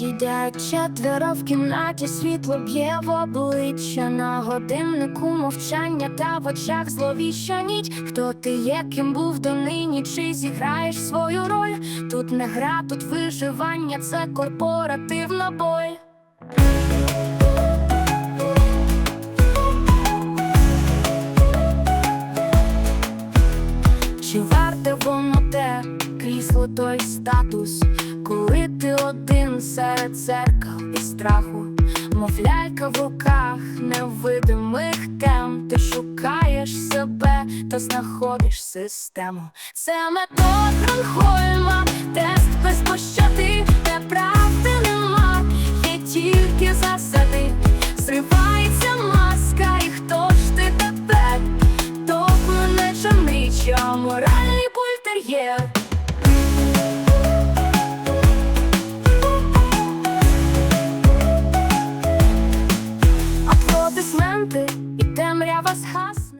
Сидять четверо в кімнаті, світло б'є в обличчя на годиннику мовчання та в очах зловіща ніч. Хто ти є, ким був донині, чи зіграєш свою роль? Тут не гра, тут виживання, це корпоративна боль. Чи варте воно те крісло той статус, коли ти один серед зеркал і страху, мов лялька в руках невидимих тем, ти шукаєш себе та знаходиш систему. Це метод Гронхольма, тест без пощади, де правди нема, є тільки засади, моральний бультер'єр Аплодисменти і темрява згас